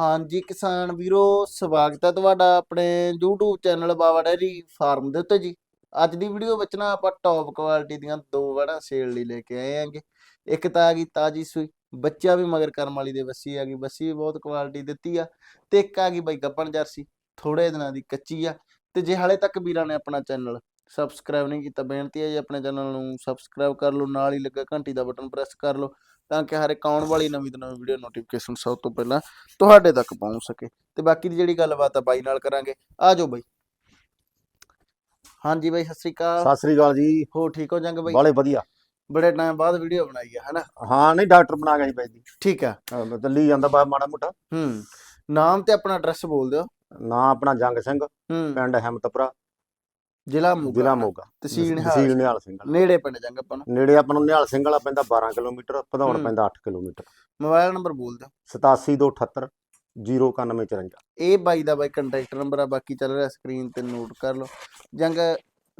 ਹਾਂਜੀ, ਕਿਸਾਨ ਵੀਰੋ, ਸਵਾਗਤ ਹੈ ਤੁਹਾਡਾ ਆਪਣੇ YouTube channel Bawa dairy farm ਦੇ ਉੱਤੇ ਜੀ। ਅੱਜ ਦੀ ਵੀਡੀਓ ਵਿੱਚ ਨਾ ਆਪਾਂ ਟੌਪ ਕੁਆਲਿਟੀ ਦੀਆਂ ਦੋ ਵੜਾ ਸੇਲ ਲਈ ਲੈ ਕੇ ਆਏ ਆਂਗੇ ਇੱਕ ਤਾਂ ਆ ਗਈ ਤਾਜੀ ਸੂਈ ਬੱਚਾ ਵੀ ਮਗਰ ਕਰਮ ਵਾਲੀ ਦੇ ਬੱਸੀ ਆ ਗਈ ਬੱਸੀ ਵੀ ਬਹੁਤ ਕੁਆਲਿਟੀ ਦਿੱਤੀ ਆ। ਤੇ ਇੱਕ ਆ ਗਈ ਬਾਈ ਗੱਪਣ ਜਰਸੀ ਥੋੜੇ ਦਿਨਾਂ ਦੀ ਕੱਚੀ ਆ। ਤੇ ਜੇ ਹਾਲੇ ਤੱਕ ਵੀਰਾਂ ਨੇ ਆਪਣਾ ਚੈਨਲ ਸਬਸਕ੍ਰਾਈਬ ਨਹੀਂ ਕੀਤਾ, ਬੇਨਤੀ ਹੈ ਜੀ ਆਪਣੇ ਚੈਨਲ ਨੂੰ ਸਬਸਕ੍ਰਾਈਬ ਕਰ ਲਓ, ਨਾਲ ਹੀ ਲੱਗਾ ਘੰਟੀ ਦਾ ਬਟਨ ਪ੍ਰੈਸ ਕਰ ਲਓ। ਤਾਂ ਕਿ ਹਰ ਇੱਕ ਆਉਣ ਵਾਲੀ ਨਵੀਂ ਤੋਂ ਨਵੀਂ ਵੀਡੀਓ ਨੋਟੀਫਿਕੇਸ਼ਨ ਸਭ ਤੋਂ ਪਹਿਲਾਂ ਤੁਹਾਡੇ ਤੱਕ ਪਹੁੰਚ ਸਕੇ। ਤੇ ਬਾਕੀ ਦੀ ਜਿਹੜੀ ਗੱਲਬਾਤ ਆ ਬਾਈ ਨਾਲ ਕਰਾਂਗੇ ਆ ਜਾਓ ਬਾਈ। ਹਾਂਜੀ ਬਾਈ ਸਤਿ ਸ੍ਰੀ ਅਕਾਲ। ਸਤਿ ਸ੍ਰੀ ਅਕਾਲ ਜੀ। ਹੋ ਠੀਕ ਹੋ ਜੰਗ ਬਾਈ? ਬਾਲੇ ਵਧੀਆ। ਬੜੇ ਟਾਈਮ ਬਾਅਦ ਵੀਡੀਓ ਬਣਾਈ ਆ ਹਨਾ? ਹਾਂ ਨਹੀਂ ਡਾਕਟਰ ਬਣਾ ਗਿਆ ਸੀ ਬਾਈ ਦੀ ਠੀਕ ਆ। ਹਾਂ, ਚੱਲੀ ਜਾਂਦਾ ਬਾ ਮਾੜਾ ਮੋਟਾ। ਹੂੰ। ਨਾਮ ਤੇ ਆਪਣਾ ਐਡਰੈਸ ਬੋਲ ਦਿਓ। ਨਾਂ ਆਪਣਾ ਜੰਗ ਸਿੰਘ। ਪਿੰਡ ਹਿੰਮਤਪੁਰਾ। ਜ਼ਿਲ੍ਹਾ ਮੋਗਾ ਜ਼ਿਲ੍ਹਾ ਮੋਗਾ। ਤਹਿਸੀਲ ਨਿਹਾਲ ਤਹਿਸੀਲ ਨਿਹਾਲ ਸਿੰਘ ਵਾਲਾ। ਨੇੜੇ ਪਿੰਡ ਜੰਗ ਆਪਾਂ ਨੂੰ। ਨੇੜੇ ਆਪਾਂ ਨੂੰ ਨਿਹਾਲ ਸਿੰਘ ਵਾਲਾ ਪੈਂਦਾ 12 ਕਿਲੋਮੀਟਰ ਭਦੌੜ ਹੂੰ। ਪੈਂਦਾ 8 ਕਿਲੋਮੀਟਰ। ਮੋਬਾਈਲ ਨੰਬਰ ਬੋਲ ਦਿਓ। 8728 09154 ਇਹ ਬਾਈ ਦਾ ਬਾਈ ਕੰਟੈਕਟ ਨੰਬਰ ਆ ਬਾਕੀ ਚੱਲ ਰਿਹਾ ਸਕਰੀਨ ਤੇ ਨੋਟ ਕਰ ਲਓ। ਜੰਗ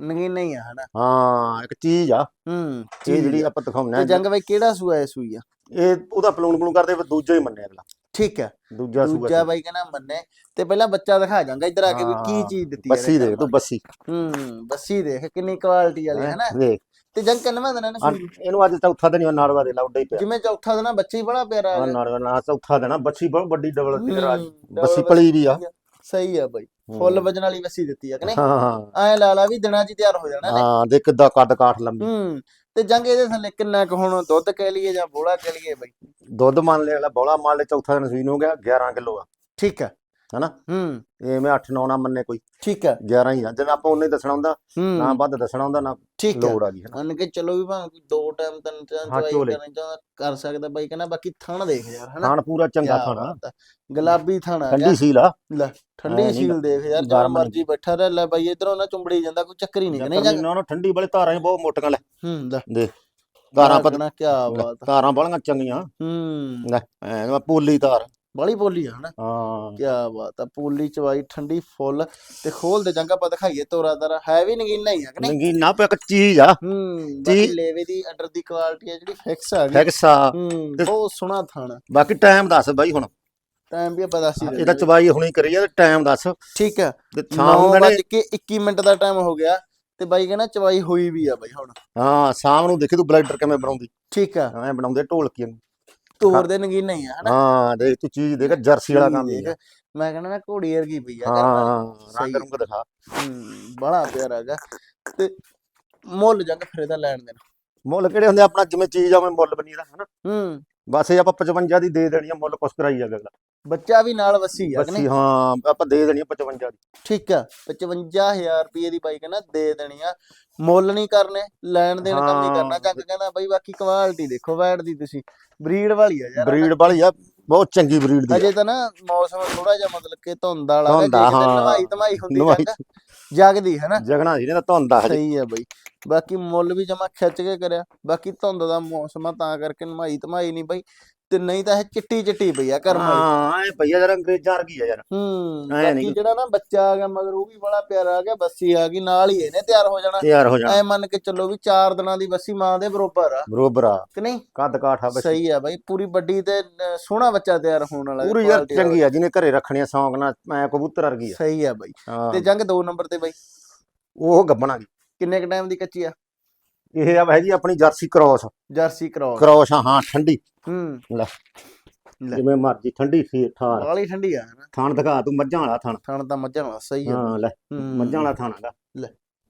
ਨਗੀਨਾ ਹੀ ਆ ਹਨਾ? ਹਾਂ ਇੱਕ ਚੀਜ਼ ਆ। ਹੂੰ ਇਹ ਜਿਹੜੀ ਆਪਾਂ ਦਿਖਾਉਂਦੇ ਤੇ ਜੰਗ ਬਾਈ ਕਿਹੜਾ ਸੂਆ ਹੈ ਸੂਈ ਆ? ਇਹ ਉਹਦਾ ਪਲੂਣ ਪਲੂਣ ਕਰਦੇ ਫਿਰ ਦੂਜਾ ਹੀ ਮੰਨਿਆ ਅਗਲਾ। ਠੀਕ ਹੈ। ਦੂਜਾ ਦੂਜਾ ਸੂਆ ਬਾਈ ਕਹਿੰਦਾ ਮੰਨੇ। ਤੇ ਪਹਿਲਾਂ ਬੱਚਾ ਦਿਖਾ ਜਾਂਗਾ ਇੱਧਰ ਆ ਕੇ ਵੀ ਕੀ ਹਾਂ, ਚੀਜ਼ ਦਿੱਤੀ ਆ ਬੱਸੀ ਦੇਖ ਤੂੰ ਬੱਸੀ। ਹੂੰ ਬੱਸੀ ਦੇਖ ਕਿੰਨੀ ਕੁਆਲਿਟੀ ਵਾਲੀ ਹੈ ਨਾ। ਦੇਖ। ਤੇ ਜੰਗ ਕਿੰਨਵਾਂ ਦਿਨ ਹੈ ਹਾਂ? ਇਹਨੂੰ ਅੱਜ ਚੌਥਾ ਦਿਨ ਹੀ ਨਾੜਵਾ ਦੇ ਲਾਉਡਾ ਹੀ ਪਿਆ। ਜਿਵੇਂ ਚੌਥਾ ਦਿਨ ਬੱਚੇ ਹੀ ਬੜਾ ਪਿਆਰਾ ਹਾਂ ਨਾੜਵਾ ਨਾ ਚੌਥਾ ਦਿਨ ਬੱਸੀ ਬਹੁਤ ਵੱਡੀ ਡਬਲ ਆ ਹੂੰ, ਬੱਸੀ ਪਲੀ ਵੀ ਆ। ਸਹੀ ਆ ਬਾਈ। ਫੁੱਲ ਵਜਨ ਵਾਲੀ ਬੱਸੀ ਦਿੱਤੀ ਆ ਕਿ ਨਹੀਂ? ਹਾਂ ਹਾਂ। ਐ ਲਾ ਲਾ ਵੀ ਦਿਨਾਂ 'ਚ ਹੀ ਤਿਆਰ ਹੋ ਜਾਣਾ ਹਾਂ ਦੇਖ ਕਿੱਦਾਂ ਕੱਦ ਕਾਠ ਲੰਮੀ ਹੂੰ ਤੇ ਜੰਗ ਇਹਦੇ ਥੱਲੇ ਕਿੰਨਾ ਕੁ ਹੁਣ ਦੁੱਧ ਕਹਿ ਲਈਏ ਜਾਂ ਬੋਲਾ ਕਹਿ ਲਈਏ ਬਾਈ? ਦੁੱਧ ਮੰਨ ਲਿਆ ਬੋਲਾ ਮੰਨ ਲੈ ਚੌਥਾ ਦਿਨ ਸੂਈ ਨੂੰ ਹੋ ਗਿਆ 11 ਕਿਲੋ ਆ। ਠੀਕ ਆ ਹਨਾ? ਹੂੰ। ਇਹ ਮੈਂ 8 9 ਨਾ ਮੰਨੇ ਕੋਈ। ਠੀਕ ਆ 11 ਹੀ ਆ। ਜਦੋਂ ਆਪਾਂ ਉਹਨੇ ਦੱਸਣਾ ਹੁੰਦਾ ਨਾ ਹੂੰ ਵੱਧ ਦੱਸਣਾ ਹੁੰਦਾ ਨਾ ਠੀਕ ਆ ਲੋੜ ਆ ਗਈ ਹਨਾ? ਮੰਨ ਕੇ ਚਲੋ ਵੀ ਭਾਵੇਂ ਕੋਈ ਦੋ ਟਾਈਮ ਤਿੰਨ ਟਾਈਮ ਹਾਂ, ਚਵਾਈ ਝੋਲੇ। ਕਰਨਾ ਚਾਹੁੰਦਾ ਕਰ ਸਕਦਾ ਬਾਈ ਕਹਿੰਦਾ ਬਾਕੀ ਥਣ ਦੇਖ ਯਾਰ ਹਨਾ? ਖਾਣ ਪੂਰਾ ਚੰਗਾ ਕਿਆ ਖਾਣਾ ਬਾਤ ਆ। ਗੁਲਾਬੀ ਥਣ ਆ ਠੰਡੀ ਸੀਲ ਆ। ਲੈ ਠੰਡੀ ਸੀਲ ਦੇਖ ਯਾਰ ਜਦੋਂ ਗਰਮ। ਮਰਜ਼ੀ ਬੈਠਾ ਰਹਿ ਲੈ ਬਾਈ ਇਧਰੋਂ ਨਾ ਚੁੰਬੜੀ ਜਾਂਦਾ ਕੋਈ ਚੱਕਰ ਹੀ ਨਹੀਂ ਨਹੀਂ ਨਾ ਠੰਡੀ ਵਾਲੇ ਧਾਰਾਂ ਹੀ ਬਹੁਤ ਮੋਟੀਆਂ ਲੈ। ਹੂੰ ਲੈ। ਦੇ। ਧਾਰਾਂ ਪਤ ਕੀ ਬਾਤ ਆ। ਧਾਰਾਂ ਬੜੀਆਂ ਚੰਗੀਆਂ। ਹੂੰ। ਲੈ ਐ ਪੋਲੀ ਧਾਰ ਬੜੀ ਬੋਲੀ ਆ ਹਨਾ? ਹਾਂ। ਕੀ ਬਾਤ ਆ ਪੂਲੀ ਚਵਾਈ ਠੰਡੀ ਫੁੱਲ ਤੇ ਖੋਲ ਦੇ ਜੰਗਾ ਪਾ ਦਿਖਾਈਏ ਤੋਰਾ ਤਰਾ। ਹੈ ਵੀ ਨਗੀਨਾ ਹੀ ਆ ਕਿ ਨਹੀਂ? ਨੰਗੀਨਾ ਪਿਆ ਇੱਕ ਚੀਜ਼ ਆ। ਹੂੰ ਬਾਕੀ ਜੀ। ਲੇਵੇ ਦੀ ਆਰਡਰ ਦੀ ਕੁਆਲਿਟੀ ਆ ਜਿਹੜੀ ਫਿਕਸ ਆ ਗਈ। ਫਿਕਸਾ ਹੂੰ ਤੇ- ਬਹੁਤ ਸੋਹਣਾ ਥਾਣਾ ਬਾਕੀ ਟਾਈਮ ਦੱਸ ਬਾਈ ਹੁਣ। ਟਾਈਮ ਵੀ ਆਪਾਂ ਦੱਸ ਹੀ ਇਹਦਾ ਚਵਾਈ ਹੁਣੀ ਕਰੀ ਆ ਤੇ ਟਾਈਮ ਦੱਸ। ਠੀਕ ਆ। ਤੇ 9 ਸ਼ਾਮ ਨੂੰ ਵਜੇ ਕੇ 21 ਮਿੰਟ ਦਾ ਟਾਈਮ ਹੋ ਗਿਆ। ਤੇ ਬਾਈ ਕਹਿੰਦਾ ਚਵਾਈ ਹੋਈ ਵੀ ਆ ਬਾਈ ਹੁਣ। ਹਾਂ ਸ਼ਾਮ ਨੂੰ ਦੇਖੀ ਤੂੰ ਬਲੈਡਰ ਕਿਵੇਂ ਬਣਾਉਂਦੀ। ਠੀਕ ਆ। ਐ ਬਣਾਉਂਦੇ ਢੋਲਕੀਆਂ ਨੂੰ ਤੋਰ ਦੇ ਨਗੀਨਾ ਆ ਹਨਾ? ਹਾਂ ਦੇਖ ਤੂੰ ਚੀਜ਼ ਦੇਖ ਜਰਸੀ ਵਾਲਾ ਕੰਮ ਦੇਖ, ਮੈਂ ਕਹਿੰਦਾ ਨਾ ਘੋੜੀ ਵਰਗੀ ਪਈ ਆ। ਹਾਂ ਰੰਗ ਰੰਗ ਦਿਖਾ। ਹੂੰ ਬੜਾ ਪਿਆਰਾ ਹੈਗਾ। ਤੇ ਮੁੱਲ ਜੰਗ ਫਿਰ ਇਹਦਾ ਲੈਣ ਦੇਣਾ। ਮੁੱਲ ਕਿਹੜੇ ਹੁੰਦੇ? ਆਪਣਾ ਜਿਵੇਂ ਚੀਜ਼ ਆਵੇਂ ਮੁੱਲ ਬਣੀ ਦਾ ਹਨਾ? ਹੂੰ। ਬਸ ਇਹ ਆਪਾਂ 55 ਦੀ ਦੇ ਦੇਣੀ ਆ ਮੁੱਲ ਕੁਛ ਕਰਾਈ ਜਾਗਾ ਅਗਲਾ। ਬੱਚਾ ਵੀ ਨਾਲ ਵਸੀ ਆ ਕਿ ਬਸ ਨਹੀਂ ਹਾਂ ਆਪਾਂ ਦੇ ਦੇਣੀ ਆ 55 ਦੀ ਠੀਕ ਆ 55000 ਰੁਪਏ ਦੀ ਬਾਈ ਕਹਿੰਦਾ ਦੇ ਦੇਣੀ ਆ ਮੁੱਲ ਨਹੀਂ ਕਰਨੇ ਲੈਣ ਦੇਣ ਕੰਮ ਨਹੀਂ ਕਰਨਾ ਹਾਂ। ਜੱਗ ਕਹਿੰਦਾ ਬਾਈ ਬਾਕੀ ਕੁਆਲਿਟੀ ਦੇਖੋ ਵੈਟ ਦੀ ਤੁਸੀਂ ਬਰੀਡ ਵਾਲੀ ਆ ਯਾਰ। ਬਰੀਡ ਵਾਲੀ ਆ ਬਹੁਤ ਚੰਗੀ ਬਰੀਡ ਦੀ। ਅਜੇ ਤਾਂ ਨਾ ਮੌਸਮ ਥੋੜਾ ਜਿਹਾ ਮਤਲਬ ਕਿ ਧੁੰਦ ਵਾਲਾ ਧੁੰਦ ਆ, ਹਾਂ। ਨਵਾਈ ਧਮਾਈ ਹੁੰਦੀ ਨਵਾਈ। ਜੰਗ ਜਗਦੀ ਹੈ ਨਾ ਜਗਣਾ ਸੀ ਨਾ ਧੁੰਦ ਆ ਹਜੇ ਸਹੀ ਆ ਬਈ ਬਾਕੀ ਮੁੱਲ ਵੀ ਜਮਾ ਖਿੱਚ ਕੇ ਕਰਿਆ ਬਾਕੀ ਧੁੰਦ ਦਾ ਮੌਸਮ ਆ ਤਾਂ ਕਰਕੇ ਨਮਾਈ ਧਮਾਈ ਨਹੀਂ ਬਈ ਤੇ ਨਹੀਂ ਤਾਂ ਇਹ ਚਿੱਟੀ ਚਿੱਟੀ ਪਈ ਆ ਕਰਮ ਵਾਲੀ ਹਾਂ ਐ ਭਈਆ ਜਰਾ ਅੰਗਰੇਜ਼ਾਂ ਵਰਗੀ ਆ ਯਾਰ। ਹੂੰ ਐਂ ਬਾਕੀ ਨੀ। ਜਿਹੜਾ ਨਾ ਬੱਚਾ ਆ ਗਿਆ ਮਗਰ ਉਹ ਵੀ ਬੜਾ ਪਿਆਰਾ ਆ ਗਿਆ ਬੱਸੀ ਆ ਗਈ ਨਾਲ ਹੀ ਇਹਨੇ ਤਿਆਰ ਹੋ ਜਾਣਾ। ਤਿਆਰ ਹੋ ਜਾਣਾ। ਐ ਮੰਨ ਕੇ ਚੱਲੋ ਵੀ 4 ਦਿਨਾਂ ਦੀ ਬੱਸੀ ਮਾਂ ਦੇ ਬਰੋਬਰ ਆ। ਬਰੋਬਰ ਆ। ਕਿ ਨਹੀਂ? ਕੱਦ ਕਾਠਾ ਬਸ। ਸਹੀ ਆ ਬਾਈ ਪੂਰੀ ਵੱਡੀ ਤੇ ਅ, ਸੋਹਣਾ ਬੱਚਾ ਤਿਆਰ ਹੋਣ ਵਾਲਾ ਪੂਰੀ ਯਾਰ quality ਵਾਲਾ। ਚੰਗੀ ਆ ਜਿਹਨੇ ਘਰੇ ਰੱਖਣੀ ਆ ਸ਼ੌਂਕ ਨਾਲ ਮੈਂ ਕਬੂਤਰ ਵਰਗੀ ਆ। ਸਹੀ ਆ ਬਾਈ। ਹਾਂ। ਤੇ ਜੰਗ 2 ਨੰਬਰ ਤੇ ਬਾਈ। ਉਹ ਗੱਬਣਾ ਗਈ। ਕਿੰਨੇ ਕ ਟਾਈਮ ਦੀ ਕੱਚੀ ਆ? ਇਹ ਆ ਹੈਗੀ ਆਪਣੀ ਜਰਸੀ ਕ੍ਰੋਸ। Jersey cross. ਆ ਹਾਂ ਠੰਡੀ। ਹੂੰ। ਲੈ। ਲੈ। ਜਿਵੇਂ ਮਰਜ਼ੀ ਠੰਡੀ ਸੀ ਠਾਰ ਵਾਲੀ ਠੰਡੀ ਆ। ਹਨਾ ਥਣ ਦਿਖਾ ਤੂੰ ਮੱਝਾਂ ਵਾਲਾ ਥਣ ਥਣ ਤਾਂ ਮੱਝਾਂ ਵਾਲਾ ਸਹੀ ਆ। ਹਾਂ ਲੈ। ਹੂੰ। ਮੱਝਾਂ ਵਾਲਾ ਥਣ ਹੈਗਾ।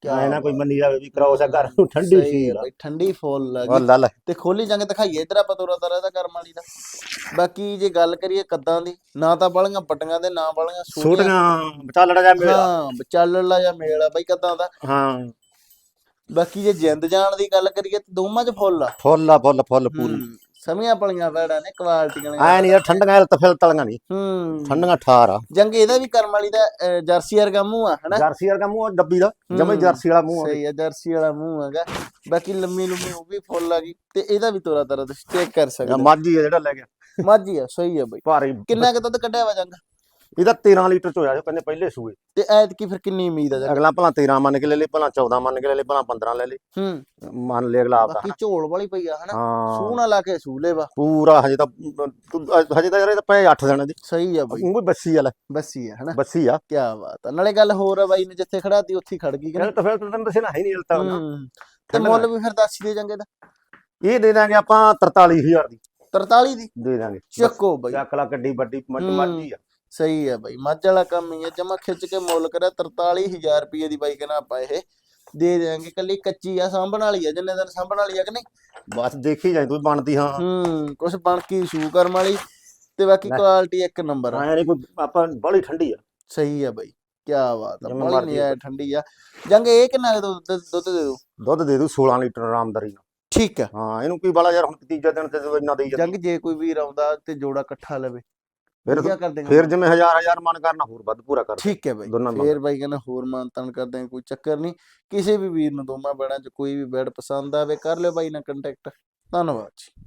ਕਿਆ ਐ ਨਾ ਕੋਈ ਮੰਨੀ ਜਾਵੇ ਵੀ ਕ੍ਰੋਸ ਆ ਘਰ ਨੂੰ ਠੰਡੀ ਸਹੀ ਸੀ। ਆ ਬਾਈ ਠੰਡੀ ਫੁੱਲ ਆ ਉਹ ਲੈ ਲੈ। ਤੇ ਖੋਲੀ ਜੰਗ ਦਿਖਾਈਏ ਇਧਰ ਆਪਾਂ ਤੋਰਾ ਤਰਾ ਦਾ ਕਰਮ ਵਾਲੀ ਦਾ। ਬਾਕੀ ਜੇ ਗੱਲ ਕਰੀਏ ਕੱਦਾਂ ਦੀ ਨਾ ਤਾਂ ਬਾਲੀਆਂ ਪੱਟੀਆਂ ਤੇ ਨਾ ਬਾਲੀਆਂ ਛੋਟੀਆਂ ਬਚਾਲੜਾ ਜਾ ਮੇਲਾ। ਹਾਂ ਵਿਚਾਲੜਾ ਜਾਂ ਮੇਲ ਆ ਬਾਈ ਕੱਦਾਂ ਦਾ। ਹਾਂ। ਬਾਕੀ ਜੇ ਜਿੰਦ ਜਾਣ ਦੀ ਗੱਲ ਕਰੀਏ ਤੇ ਦੋਵਾਂ 'ਚ ਫੁੱਲ ਆ। ਫੁੱਲ ਆ ਫੁੱਲ ਫੁੱਲ ਪੂਰੀ। ਸਮੀਆਂ ਪਲੀਆਂ ਵੈੜਾਂ ਨੇ ਕੁਆਲਿਟੀਆਂ ਐ ਨਹੀਂ ਯਾਰ ਠੰਡੀਆਂ ਐ ਤਫਲ ਤਲੀਆਂ ਨਹੀਂ ਹੂੰ। ਠੰਡੀਆਂ ਠਾਰ ਆ। ਜੰਗ ਇਹਦਾ ਵੀ ਕਰਮ ਵਾਲੀ ਦਾ ਜਰਸੀ ਵਰਗਾ ਮੂੰਹ ਆ ਹਨਾ? ਜਰਸੀ ਵਰਗਾ ਮੂੰਹ ਆ ਡੱਬੀ ਦਾ। ਜਮੇ ਜਰਸੀ ਵਾਲਾ ਮੂੰਹ ਆ। ਸਹੀ ਆ ਜਰਸੀ ਵਾਲਾ ਮੂੰਹ ਹੈਗਾ। ਬਾਕੀ ਲੰਮੀ ਲੰਮੀ ਉਹ ਵੀ ਫੁੱਲ ਆ ਗਈ ਤੇ ਇਹਦਾ ਵੀ ਤੋਰਾ ਤਰਾ ਤੁਸੀਂ ਚੈੱਕ ਕਰ ਸਕਦੇ ਹੋ। ਮਾਝੀ ਆ ਜਿਹੜਾ ਲੈ ਗਿਆ। ਮਾਝੀ ਆ ਸਹੀ ਆ ਬਾਈ। ਭਾਰੀ। ਕਿੰਨਾ ਕੁ ਦੁੱਧ ਕੱਢਿਆ ਵਾ ਜੰਗ? ਇਹਦਾ 13 ਲੀਟਰ ਚ ਹੋਇਆ ਸੀ ਕਹਿੰਦੇ ਪਹਿਲੇ ਸੂਏ। ਤੇ ਐਤਕੀ ਫਿਰ ਕਿੰਨੀ ਉਮੀਦ ਆ ਜੱਗੇ ਅਗਲਾ ਭਲਾ 13 ਮੰਨ ਕੇ ਲੈ ਲੇ ਭਲਾ 14 ਮੰਨ ਕੇ ਲੈ ਲੇ ਭਲਾ 15 ਲੈ ਲੇ। ਹੂੰ। ਮੰਨ ਲੈ ਅਗਲਾ ਆਪਦਾ। ਬਾਕੀ ਝੋਲ ਵਾਲੀ ਪਈ ਆ ਹਨਾ? ਹਾਂ। ਸੂਣਾ ਲਾ ਕੇ ਸੂਲੇ ਵਾ। ਪੂਰਾ ਹਜੇ ਤਾਂ ਹਜੇ ਤਾਂ ਯਾਰ ਇਹ ਤਾਂ ਪਏ 8 ਦਿਨਾਂ ਦੀ। ਸਹੀ ਆ ਬਾਈ। ਉਹ ਬੱਸੀ ਵਾਲਾ। ਬੱਸੀ ਆ ਹਨਾ? ਬੱਸੀ ਆ। ਕੀ ਬਾਤ ਆ। ਨਾਲੇ ਗੱਲ ਹੋਰ ਆ ਬਾਈ ਨੇ ਜਿੱਥੇ ਖੜਾ ਤੀ ਉੱਥੇ ਖੜ ਗਈ ਕਿ ਕਹਿੰਦੇ ਤਾਂ ਫਿਰ ਤੈਨੂੰ ਦੱਸੇ ਨਾ ਹੈ ਨਹੀਂ ਹਲਤਾ ਤੇ ਮੁੱਲ ਵੀ ਫਿਰ ਦੱਸ ਦੇ ਜਾਂਗੇ ਦਾ ਇਹ ਦੇ ਦਾਂਗੇ ਆਪਾਂ 43000 ਦੀ। 43 ਦੀ? ਦੇ ਦਾਂਗੇ। ਚੱਕੋ ਬਾਈ। ਚੱਕ ਲਾ ਗੱਡੀ ਵੱਡੀ ਮੱਝ। ਮੱਝੀ ਆ। ਸਹੀ ਆ ਬਾਈ ਮੱਝ ਵਾਲਾ ਕੰਮ ਹੀ ਆ ਜਮਾ ਖਿੱਚ ਕੇ ਮੁੱਲ ਕਰਿਆ 43000 ਰੁਪਏ ਦੀ ਬਾਈ ਕਹਿੰਦਾ ਆਪਾਂ ਇਹ ਦੇ ਦੇਾਂਗੇ ਕੱਲੀ ਕੱਚੀ ਆ ਸਾਂਭਣ ਵਾਲੀ ਆ ਜਿੰਨੇ ਦਿਨ ਸਾਂਭਣ ਵਾਲੀ ਆ ਕਿ ਨਹੀਂ? ਬਸ ਦੇਖੀ ਜਾਈ ਤੂੰ ਬਣਦੀ ਹਾਂ। ਹੂੰ ਕੁਛ ਬਣ ਕੇ ਸ਼ੂ ਕਰਮ ਵਾਲੀ ਤੇ ਬਾਕੀ। ਕੁਆਲਿਟੀ ਇੱਕ ਨੰਬਰ ਆ। ਨਹੀਂ ਕੋਈ ਆਪਾਂ ਬੜੀ ਠੰਡੀ ਆ। ਸਹੀ ਆ ਬਾਈ ਕੀ ਬਾਤ ਆ ਬੜੀ ਨਹੀਂ ਆ। ਠੰਡੀ ਆ। ਜੰਗ ਇਹ ਕਿੰਨਾ ਦੁੱਧ ਦੁੱਧ ਦੇ ਦੋ ਦੁੱਧ ਦੇ ਦੂ 16 ਲੀਟਰ ਆਰਾਮਦਾਰੀ ਨਾਲ। ਠੀਕ ਆ। ਹਾਂ ਇਹਨੂੰ ਕੀ ਬਾਲਾ ਯਾਰ ਹੁਣ ਤੀਜਾ ਦਿਨ ਤੇ ਤੂੰ ਇੰਨਾ ਦੇਈ ਜਾਂਦੀ। ਜੰਗ ਜੇ ਕੋਈ ਵੀਰ ਆਉਂਦਾ ਤੇ ਜੋੜਾ ਇਕੱਠਾ ਲਵੇ। ਫਿਰ ਕੀ ਕਰ ਦੇਗਾ ਫਿਰ ਜਿਵੇਂ ਹਜ਼ਾਰ ਹਜ਼ਾਰ ਮਨ ਕਰਨਾ ਹੋਰ ਵੱਧ ਪੂਰਾ ਕਰ ਠੀਕ ਹੈ ਬਾਈ ਦੋਨਾਂ ਫੇਰ ਬਾਈ ਕਹਿੰਦਾ ਹੋਰ ਮਾਨਤਨ ਕਰਦੇ ਕੋਈ ਚੱਕਰ ਨਹੀਂ। ਕਿਸੇ ਵੀ ਵੀਰ ਨੂੰ ਦੋਵਾਂ ਬੈੜਾਂ 'ਚ ਕੋਈ ਵੀ ਬੈੜ ਪਸੰਦ ਆਵੇ ਕਰ ਲਿਓ ਬਾਈ ਨਾਲ ਕੰਟੈਕਟ ਧੰਨਵਾਦ ਜੀ।